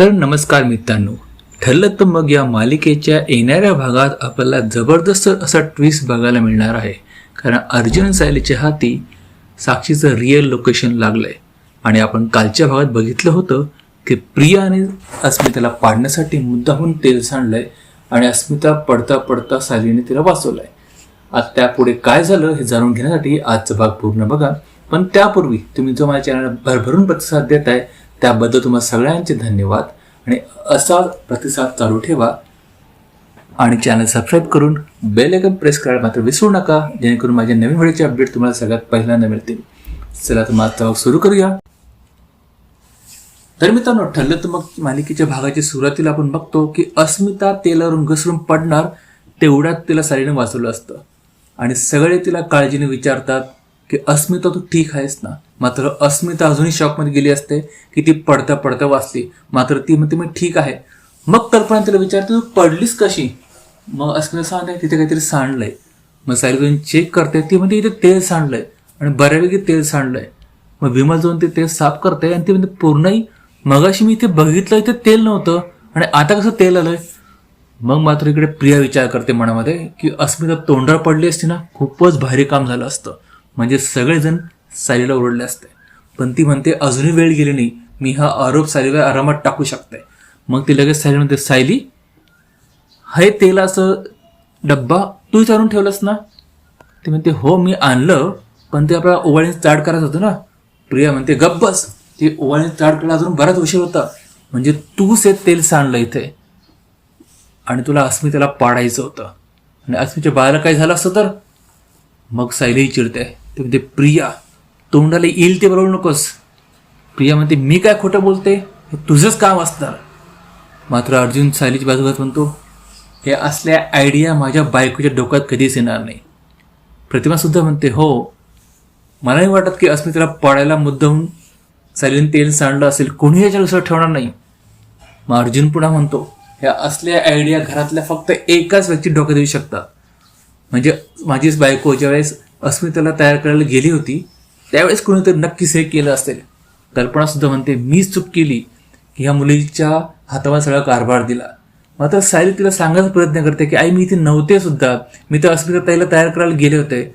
तर नमस्कार मित्रांनो. ठरलं तर मग या मालिकेच्या येणाऱ्या भागात आपल्याला जबरदस्त असा ट्विस्ट बघायला मिळणार आहे. कारण अर्जुन सायलीच्या हाती साक्षीचं रिअल लोकेशन लागलंय. आणि आपण कालच्या भागात बघितलं होतं की प्रियाने अस्मिताला पाडण्यासाठी मुद्दाहून तेल सांडलंय आणि अस्मिता पडता पडता सायलीने तिला वाचवलंय. आता त्यापुढे काय झालं हे जाणून घेण्यासाठी आजचा भाग पूर्ण बघा. पण त्यापूर्वी तुम्ही जो माझ्या चॅनल भरभरून प्रतिसाद देत आहे त्याबद्दल तुम्हाला सगळ्यांचे धन्यवाद. आणि असा प्रतिसाद चालू ठेवा आणि चॅनल सबस्क्राईब करून बेल आयकन प्रेस करायला मात्र विसरू नका जेणेकरून माझ्या नवीन व्हिडिओचे अपडेट तुम्हाला सगळ्यात पहिल्यांदा मिळतील. चला तर मग सुरू करूया. तर मित्रांनो ठरलं तर मग मालिकेच्या भागाची सुरुवातीला आपण बघतो की अस्मिता तेलावरून घसरून पडणार तेवढ्यात तिला सारीने वाचवलं असतं. आणि सगळे तिला काळजीने विचारतात की अस्मिता तू ठीक आहेस ना? मात्र अस्मिता अजूनही शॉकमध्ये गेली असते की ती पडता पडता वाचली. मात्र ती म्हणते मी ठीक आहे. मग कल्पना तिला विचारते तू पडलीस कशी? मग अस्मिता सांगते तिथे काहीतरी सांडलंय. मग सारी जाऊन चेक करते ती म्हणते इथे तेल सांडलंय. आणि बऱ्यापैकी तेल सांडलंय. मग विमल जाऊन ते तेल साफ करते आणि ती म्हणते पूर्णही मगाशी मी इथे बघितलं इथे तेल नव्हतं. आणि आता कसं तेल आलंय? मग मात्र इकडे प्रिया विचार करते मनामध्ये की अस्मिता तोंडाळ पडली असती ना खूपच भारी काम झालं असतं. म्हणजे सगळेजण सायलीला ओरडले असते. पण ती म्हणते अजूनही वेळ गेली नाही. मी हा आरोप सायलीला आरामात टाकू शकते. मग ती लगेच सायली म्हणते सायली हे तेलाचं डब्बा तू विचारून ठेवलंस ना? ते म्हणते हो मी आणलं पण ते आपल्याला ओवाळीने चाड करायचं होतं ना. प्रिया म्हणते गप्पच ते ओवाळीने चाड करायला अजून बराच उशीर होता. म्हणजे तूच हे तेल सांडलं इथे. आणि तुला अस्मितेला पाडायचं होतं. आणि अस्मिच्या बाळाला काय झालं असतं तर? मग सायलीही चिडते. ते म्हणते प्रिया तोंडाला येईल ते बरोबर नकोस. प्रिया म्हणते मी काय खोटं बोलते? हे तुझंच काम असणार. मात्र अर्जुन सायलीची बाजू म्हणतो हे असल्या आयडिया माझ्या बायकोच्या डोक्यात कधीच येणार नाही. प्रतिमा सुद्धा म्हणते हो मला नाही वाटत की अस्मिताला पाडायला मुद्दाहून सायलीने तेल सांडलं असेल कोणी याच्या दुसरं ठेवणार नाही. मग अर्जुन पुन्हा म्हणतो ह्या असल्या आयडिया घरातल्या फक्त एकाच व्यक्ती डोक्यात येऊ शकतात. म्हणजे माझीच बायको ज्यावेळेस अस्मितेला तयार करायला गेली होती त्यावेळेस कोणीतरी नक्कीच हे केलं असेल. कल्पना सुद्धा म्हणते मीच चूक केली की ह्या मुलीच्या हातावर सगळा कारभार दिला. मात्र सायली तिला सांगायचा प्रयत्न करते की आई मी इथे नव्हते सुद्धा. मी तर अस्मिता ताईला तयार करायला गेले होते.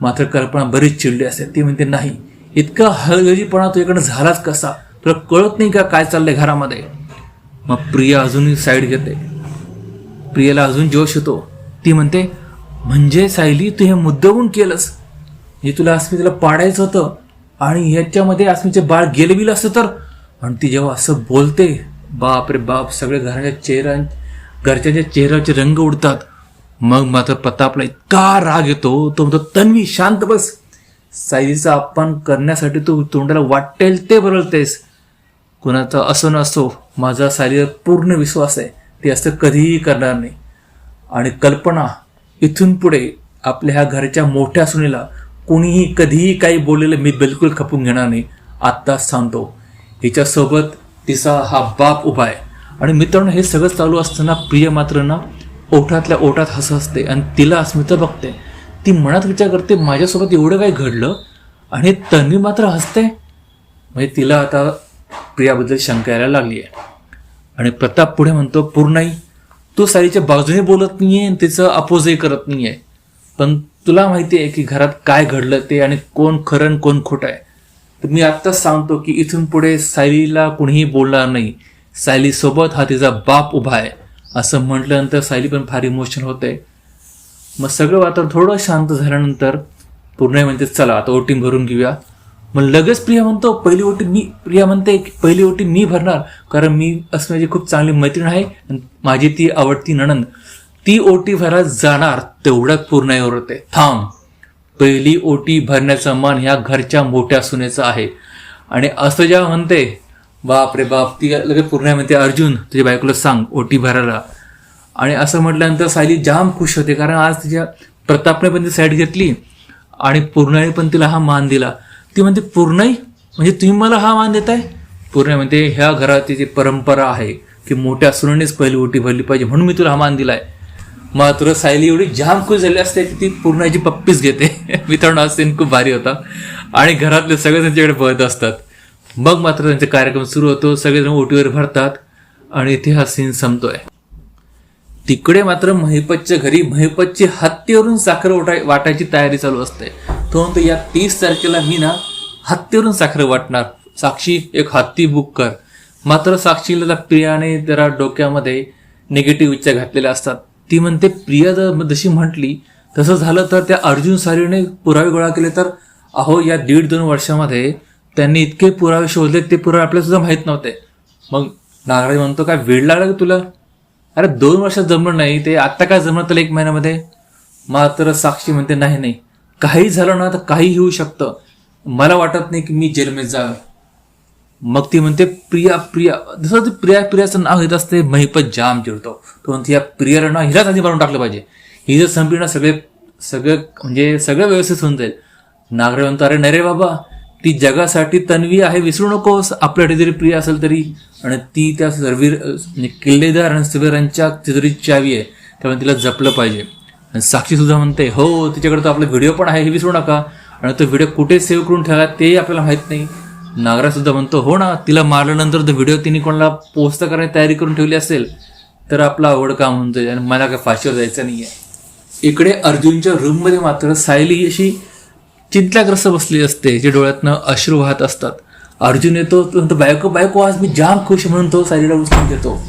मात्र कल्पना बरीच चिडली असते ती म्हणते नाही इतका हळगजीपणा तुझ्याकडे झालाच कसा? तुला कळत नाही का काय चाललंय घरामध्ये? मग प्रिया अजूनही साईड घेते. प्रियाला अजून जोश येतो. ती म्हणते म्हणजे सायली तू हे मुद्दामून केलंस. हे तुला अस्मितेला पाडायचं होतं आणि ह्याच्यामध्ये अस्मिचे बाळ गेलबिल असतं तर? आणि ती जेव्हा असं बोलते बाप रे बाप सगळे घराच्या चेहऱ्या घरच्यांच्या चेहऱ्याचे रंग उडतात. मग मात्र प्रतापला इतका राग येतो तो म्हणतो तन्वी शांत बस. सायलीचा अपमान करण्यासाठी तू तोंडाला वाटेल ते बरळतेस कुणाचा असो नसो माझा सायलीवर पूर्ण विश्वास आहे. ते असं कधीही करणार नाही. आणि कल्पना इथून पुढे आपल्या ह्या घरच्या मोठ्या सुनेला कोणीही कधीही काही बोललेलं मी बिलकुल खपून घेणार नाही. आत्ताच सांगतो. हिच्यासोबत तिचा हा बाप उभा आहे. आणि मित्रांनो हे सगळं चालू असताना प्रिय मात्र ना ओठातल्या ओठात हस असते आणि तिला अस्मिता बघते. ती मनात विचार करते माझ्यासोबत एवढं काय घडलं? आणि तन्वी मात्र हसते? म्हणजे तिला आता प्रियाबद्दल शंका यायला लागली आहे. आणि प्रताप पुढे म्हणतो पूर्णाई तो साईच्या बाजूने बोलत नाहीये आणि तिचं अपोजही करत नाहीये. पण तुला माहिती आहे की घरात काय घडलं ते आणि कोण खरं आणि कोण खोटं आहे. तर मी आत्ताच सांगतो की इथून पुढे सायलीला कुणीही बोलणार नाही. सायली सोबत हा तिचा बाप उभा आहे. असं म्हटल्यानंतर सायली पण फार इमोशनल होते. मग सगळं वातावरण थोडं शांत झाल्यानंतर पूर्ण म्हणजे चला आता ओटीम भरून घेऊया. मग लगेच प्रिया म्हणतो पहिली ओटी मी प्रिया म्हणते की पहिली ओटी मी भरणार. कारण मी असं माझी खूप चांगली मैत्रीण आहे माझी ती आवडती नणंद. ती ओटी भरायला जाणार तेवढ्यात पूर्ण होते थांब. पहिली ओटी भरण्याचा मान ह्या घरच्या मोठ्या सुनेचं आहे. आणि असं जेव्हा म्हणते बाप रे बाप ती लगेच पूर्ण म्हणते अर्जुन तुझ्या बायकोला सांग ओटी भरायला. आणि असं म्हटल्यानंतर सायली जाम खुश होते कारण आज तिच्या प्रतापने पण ती साईड घेतली आणि पूर्णाने पण तिला हा मान दिला. ती म्हणते पूर्णाई म्हणजे तुम्ही मला हा मान देताय? पूर्ण म्हणते ह्या घराची जी परंपरा आहे की मोठ्या सुनेनेच पहिली ओटी भरली पाहिजे म्हणून मी तुला हा मान दिलाय. मात्र सायली एवढी जाम खुश झाली असते की ती पूर्णाची पप्पीच घेते. मित्रांनो हा सीन खूप भारी होता. आणि घरातले सगळे त्यांच्याकडे बघत असतात. मग मात्र त्यांचा कार्यक्रम सुरू होतो. सगळेजण ओटीवर भरतात आणि इथे हा सीन संपतोय. तिकडे मात्र महिपतच्या घरी महिपतची हत्तीवरून साखर वाटाय वाटायची तयारी चालू असते. तो म्हणतो या तीस तारखेला मी ना हत्तीवरून साखर वाटणार. साक्षी एक हत्ती बुक कर. मात्र साक्षीला त्या प्रियाने जरा डोक्यामध्ये निगेटिव्ह विचार घातलेले असतात. ती म्हणते प्रिया जर जशी म्हटली तसं झालं तर त्या अर्जुन सारीने पुरावे गोळा केले तर अहो या दीड दोन वर्षामध्ये त्यांनी इतके पुरावे शोधले ते पुरावे आपल्याला सुद्धा माहीत नव्हते. मग नागराज म्हणतो काय वेळ लागला का तुला? अरे दोन वर्षात जमलं नाही ते आत्ता काय जमलं तुला एक महिन्यामध्ये? मात्र साक्षी म्हणते नाही नाही. काही झालं ना तर काही होऊ शकतं. मला वाटत नाही की मी जेलमध्ये जा मग ती म्हणते प्रिया प्रिया. जसं ते प्रिया प्रियाचं नाव घेत असते महिपत जाम चिडतो. तो म्हणते या प्रियाला ना हिलाच आधी मारून टाकलं पाहिजे. ही जर संपली ना सगळे सगळं म्हणजे सगळं व्यवस्थित होऊन जाईल. नागरे म्हणतो अरे नाही रे बाबा. ती जगासाठी तन्वी आहे विसरू नकोस. आपल्यासाठी जरी प्रिय असेल तरी. आणि ती त्या सर्वीर म्हणजे किल्लेदार आणि सुबेरांच्या तिजोरीची चावी आहे. त्यामुळे तिला जपलं पाहिजे. आणि साक्षी सुद्धा म्हणते हो तिच्याकडे तो आपला व्हिडिओ पण आहे हे विसरू नका. आणि तो व्हिडिओ कुठे सेव्ह करून ठेवला ते आपल्याला माहीत नाही. नागरा सुद्धा म्हणतो हो ना तिला मारल्यानंतर तो व्हिडिओ तिने कोणाला पोस्ट करण्याची तयारी करून ठेवली असेल तर आपलं आवड काम होऊन जाईल आणि मला काय फाशीवर जायचं नाहीये. इकडे अर्जुनच्या रूममध्ये मात्र सायली अशी चिंताग्रस्त बसली असते जे डोळ्यातनं अश्रू वाहत असतात. अर्जुन येतो म्हणतो बायको बायको आज मी जाम खुश म्हणून तो सायलीला उचलून घेतो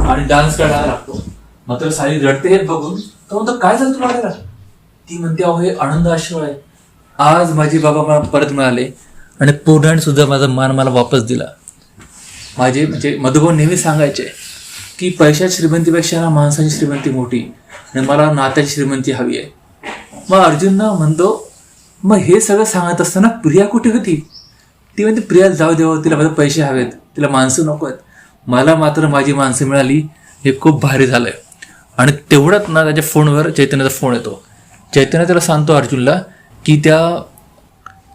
आणि डान्स करायला लागतो. मात्र सायली रडते हे बघून तो म्हणतो काय झालं तुला ती म्हणते अहो हे आनंद आश्रू आहे. आज माझे बाबा मला परत मिळाले आणि पूर्ण सुद्धा माझा मान मला वापस दिला. माझे म्हणजे मधुभाऊ नेहमी सांगायचे की पैशात श्रीमंतीपेक्षा ना माणसाची श्रीमंती मोठी आणि मला नात्याची श्रीमंती हवी आहे. मग अर्जुनना म्हणतो मग हे सगळं सांगत असताना प्रिया कुठे होती? ती म्हणते प्रिया जाऊ देव तिला माझे पैसे हवेत तिला माणसं नको आहेत मला मात्र माझी माणसं मिळाली हे खूप भारी झालं आहे आणि तेवढ्यात ना त्याच्या फोनवर चैतन्याचा फोन येतो. चैतन्य त्याला सांगतो अर्जुनला की त्या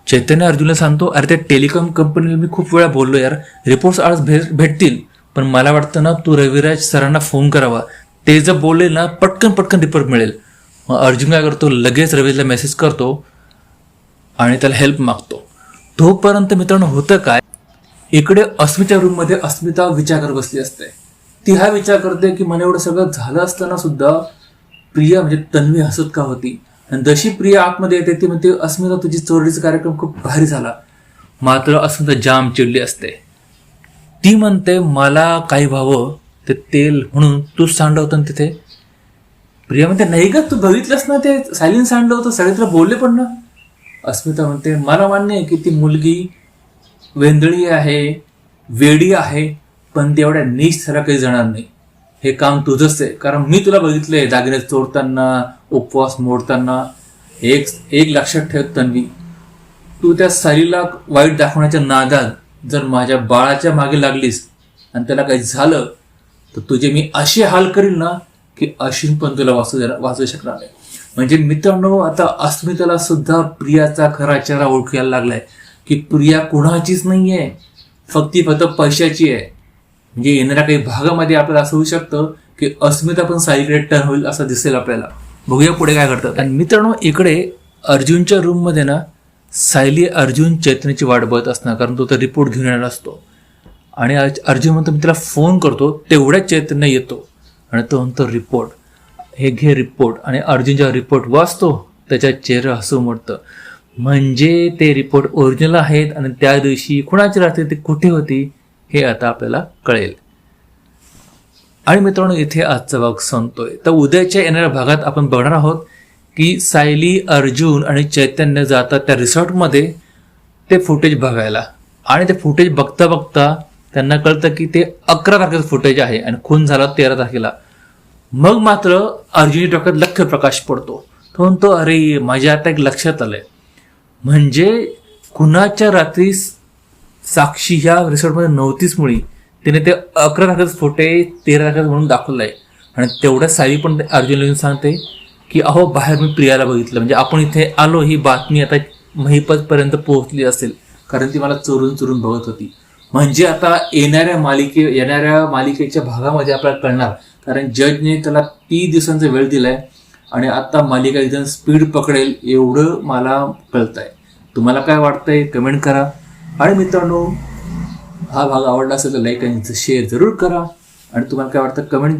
चैतन्य अर्जुनला सांगतो अरे त्या टेलिकॉम कंपनीला मी खूप वेळा बोललो यार रिपोर्ट्स आज भेट भेटतील पण मला वाटतं ना तू रविराज सरांना फोन करावा. ते जर बोलले ना पटकन पटकन रिपोर्ट मिळेल. मग अर्जुन काय करतो लगेच रवीला मेसेज करतो आणि त्याला हेल्प मागतो. तोपर्यंत मित्रांनो होतं काय इकडे अस्मिता रूममध्ये अस्मिता विचार करत बसली असते. ती हा विचार करते की मला एवढं सगळं झालं असताना सुद्धा प्रिया म्हणजे तन्वी हसत का होती? आणि जशी प्रिया आतमध्ये येते ती म्हणते अस्मिता तुझी चोरीचा कार्यक्रम खूप भारी झाला. मात्र अस्मिता जाम चिडली असते. ती म्हणते मला काही व्हावं ते तेल म्हणून तूच सांडलं होतं ना तिथे? प्रिया म्हणते नाही का तू बघितलंस ना ते सायलिन सांडलं होतं सगळे बोलले पण ना. अस्मिता म्हणते मला मान्य आहे की ती मुलगी वेंदळी आहे वेडी आहे पण तेवढ्या नीच त्याला काही जाणार नाही. हे काम तुझंच आहे. कारण मी तुला बघितलंय दागिने चोरताना उपवास मोडताना. एक एक लक्षात ठेव तन्वी. तू त्या सालीला वाईट दाखवण्याच्या नादात जर माझ्या बाळाच्या मागे लागलीस आणि त्याला काही झालं तर तुझे मी असे हाल करील ना की अशीन पण तुला वाचू वाचू शकणार नाही. म्हणजे मित्रांनो आता अस्मिताला सुद्धा प्रियाचा खरा चेहरा ओळखायला लागलाय की प्रिया कुणाचीच नाहीये. फक्त फक्त पैशाची आहे. म्हणजे येणाऱ्या काही भागामध्ये आपल्याला असं होऊ शकतं की अस्मिता पण साईकडे टर्न होईल असं दिसेल आपल्याला. बघूया पुढे काय करतात आणि मित्रांनो इकडे अर्जुनच्या रूममध्ये ना सायली अर्जुन चैतन्याची वाट बघत असणार कारण तो तर रिपोर्ट घेऊन येणार असतो. आणि अर्ज- अर्जुन म्हणतो मी त्याला फोन करतो तेवढ्याच चैतन्य येतो. आणि तो म्हणतो रिपोर्ट हे घे रिपोर्ट आणि अर्जुन जेव्हा रिपोर्ट वाचतो त्याच्या चेहरा हसू मोडतं. म्हणजे ते रिपोर्ट ओरिजिनल आहेत आणि त्या दिवशी कुणाची रात्री ती कुठे होती? हे आता आपल्याला कळेल. आणि मित्रांनो इथे आजचा भाग संपतोय. तर उद्याच्या येणाऱ्या भागात आपण बघणार आहोत की सायली अर्जुन आणि चैतन्य जातात त्या रिसॉर्टमध्ये ते फुटेज बघायला. आणि ते फुटेज बघता बघता त्यांना कळतं की ते अकरा तारखेचं फुटेज आहे आणि खून झाला तेरा तारखेला. मग मात्र अर्जुनी डोक्यात लक्ष प्रकाश पडतो. तो म्हणतो अरे माझ्या आता एक लक्षात आलंय. म्हणजे कुणाच्या रात्री साक्षी ह्या रिसॉर्टमध्ये नव्हतीच मुळी. तिने ते अकरा लाखाचे फोटे तेरा लाखाचे म्हणून दाखवलं आहे. आणि तेवढ्या साई पण अर्जुन येऊन सांगते की अहो बाहेर मी प्रियाला बघितलं. म्हणजे आपण इथे आलो ही बातमी आता महिपतपर्यंत पोहोचली असेल. कारण ती मला चोरून चोरून बघत होती. म्हणजे आता येणाऱ्या मालिके येणाऱ्या मालिकेच्या भागामध्ये आपल्याला कळणार. कारण जजने त्याला तीस दिवसांचा वेळ दिलाय आणि आता मालिका एकदम स्पीड पकडेल एवढं मला कळतंय. तुम्हाला काय वाटतंय? कमेंट करा. आणि मित्रांनो हा भाग आवडला असेल तर लाईक आणि शेअर जरूर करा. आणि तुम्हाला काय वाटतं कमेंट